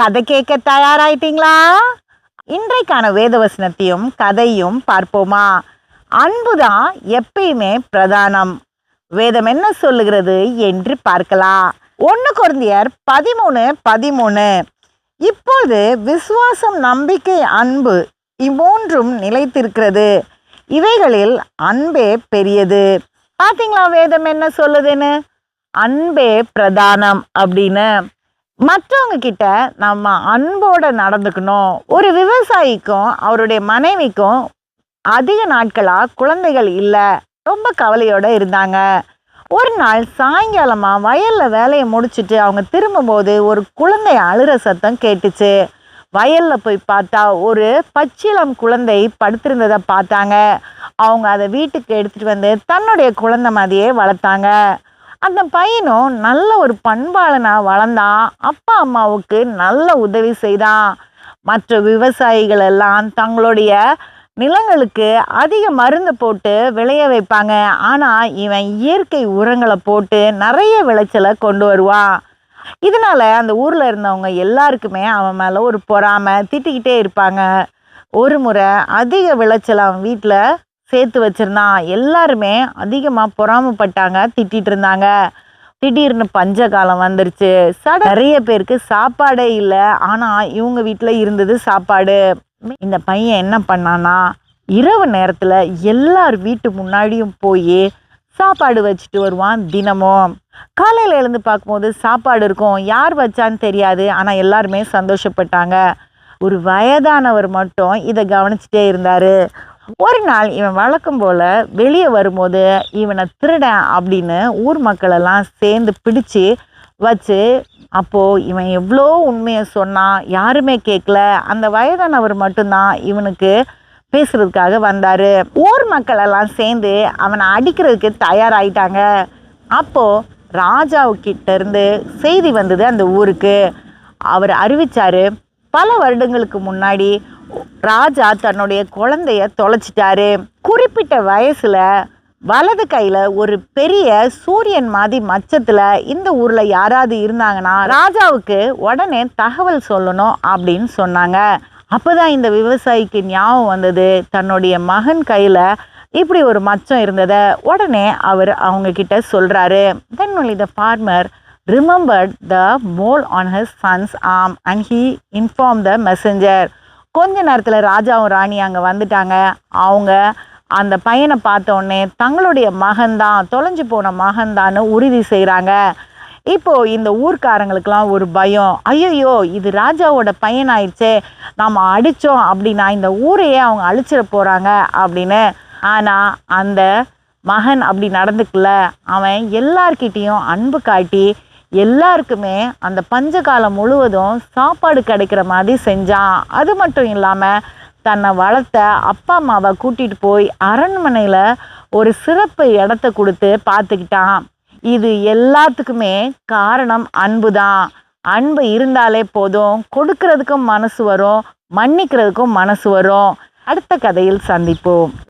கதை கேட்க தயாராயிட்டீங்களா? இன்றைக்கான வேதவசனத்தையும் கதையும் பார்ப்போமா? அன்புதான் எப்பயுமே பிரதானம். வேதம் என்ன சொல்லுகிறது என்று பார்க்கலாம். ஒன்று குழந்தையர் பதிமூணு பதிமூணு. இப்பொழுது விசுவாசம் நம்பிக்கை அன்பு இம்மூன்றும் நிலைத்திருக்கிறது. இவைகளில் அன்பே பெரியது. பார்த்தீங்களா வேதம் என்ன சொல்லுதுன்னு? அன்பே பிரதானம் அப்படின்னு. மற்றவங்க கிட்ட நம்ம அன்போட நடந்துக்கணும். ஒரு விவசாயிக்கும் அவருடைய மனைவிக்கும் அதிக நாட்களா குழந்தைகள் இல்லை. ரொம்ப கவலையோட இருந்தாங்க. ஒரு நாள் சாயங்காலமா வயல்ல வேலையை முடிச்சுட்டு அவங்க திரும்பும்போது ஒரு குழந்தை அழுற சத்தம் கேட்டுச்சு. வயல்ல போய் பார்த்தா ஒரு பச்சிளம் குழந்தை படுத்திருந்ததை பார்த்தாங்க. அவங்க அதை வீட்டுக்கு எடுத்துட்டு வந்து தன்னுடைய குழந்தை மாதிரியே வளர்த்தாங்க. அந்த பையனும் நல்ல ஒரு பண்பாளனாக வளர்ந்தான் அப்பா அம்மாவுக்கு நல்ல உதவி செய்தான் மற்ற விவசாயிகள் எல்லாம் தங்களுடைய நிலங்களுக்கு அதிக மருந்து போட்டு விளைய வைப்பாங்க. ஆனால் இவன் இயற்கை உரங்களை போட்டு நிறைய விளைச்சலை கொண்டு வருவான் இதனால அந்த ஊரில் இருந்தவங்க எல்லாருக்குமே அவன் மேலே ஒரு பொறாமை திட்டிக்கிட்டே இருப்பாங்க. ஒரு முறை அதிக விளைச்சல் அவன் வீட்டில் சேர்த்து வச்சிருந்தான் எல்லாருமே அதிகமாக பொறாமப்பட்டாங்க திட்டிகிட்டு இருந்தாங்க திடீர்னு பஞ்ச காலம் வந்துருச்சு. சட நிறைய பேருக்கு சாப்பாடே இல்லை. ஆனால் இவங்க வீட்டில் இருந்தது சாப்பாடு. இந்த பையன் என்ன பண்ணானா இரவு நேரத்தில் எல்லார் வீட்டு முன்னாடியும் போய் சாப்பாடு வச்சுட்டு வருவான் தினமும். காலையில் எழுந்து பார்க்கும்போது சாப்பாடு இருக்கும். யார் வச்சான்னு தெரியாது. ஆனால் எல்லாருமே சந்தோஷப்பட்டாங்க. ஒரு வயதானவர் மட்டும் இதை கவனிச்சிட்டே இருந்தார். ஒரு நாள் இவன் வழக்கம் போல் வெளியே வரும்போது இவனை திருடன் அப்படின்னு ஊர் மக்களெல்லாம் சேர்ந்து பிடிச்சு வச்சு அப்போது இவன் எவ்வளோ உண்மையை சொன்னான் யாருமே கேட்கல. அந்த வயதானவர் மட்டும்தான் இவனுக்கு பேசுறதுக்காக வந்தார். ஊர் மக்களெல்லாம் சேர்ந்து அவனை அடிக்கிறதுக்கு தயாராயிட்டாங்க. அப்போது ராஜாவுக்கிட்ட இருந்து செய்தி வந்தது அந்த ஊருக்கு. அவர் அறிவிச்சாரு பல வருடங்களுக்கு முன்னாடி ராஜா தன்னுடைய குழந்தைய தொலைச்சிட்டாரு. குறிப்பிட்ட வயசுல வலது கையில ஒரு பெரிய சூரியன் மாதிரி மச்சத்துல இந்த ஊர்ல யாராவது இருந்தாங்கன்னா ராஜாவுக்கு உடனே தகவல் சொல்லணும் அப்படின்னு சொன்னாங்க. அப்போதான் இந்த விவசாயிக்கு ஞாபகம் வந்தது. தன்னுடைய மகன் கையில இப்படி ஒரு மச்சம் இருந்ததை உடனே அவர் அவங்க கிட்ட சொல்றாரு. Then only the farmer remembered the mole on his sons um and he inform the messenger கொஞ்ச நேரத்தில் ராஜாவும் ராணி அங்கே வந்துட்டாங்க. அவங்க அந்த பையனை பார்த்தோடனே தங்களுடைய மகன்தான் தொலைஞ்சு போன மகன்தான்னு உறுதி செய்கிறாங்க இப்போ இந்த ஊர்க்காரங்களுக்கெல்லாம் ஒரு பயம். ஐயோ இது ராஜாவோட பையன் ஆயிடுச்சே நாம் அடித்தோம் அப்படின்னா இந்த ஊரையே அவங்க அழிச்சிட போகிறாங்க அப்படின்னு. ஆனால் அந்த மகன் அப்படி நடந்துக்கல. அவன் எல்லார்கிட்டேயும் அன்பு காட்டி எல்லாருக்குமே அந்த பஞ்சகாலம் முழுவதும் சாப்பாடு கிடைக்கிற மாதிரி செஞ்சான். அது மட்டும் இல்லாமல் தன்னை வளர்த்த அப்பா அம்மாவை கூட்டிகிட்டு போய் அரண்மனையில் ஒரு சிறப்பு இடத்த கொடுத்து பார்த்துக்கிட்டான். இது எல்லாத்துக்குமே காரணம் அன்பு தான் அன்பு இருந்தாலே போதும். கொடுக்கறதுக்கும் மனசு வரும். மன்னிக்கிறதுக்கும் மனசு வரும். அடுத்த கதையில் சந்திப்போம்.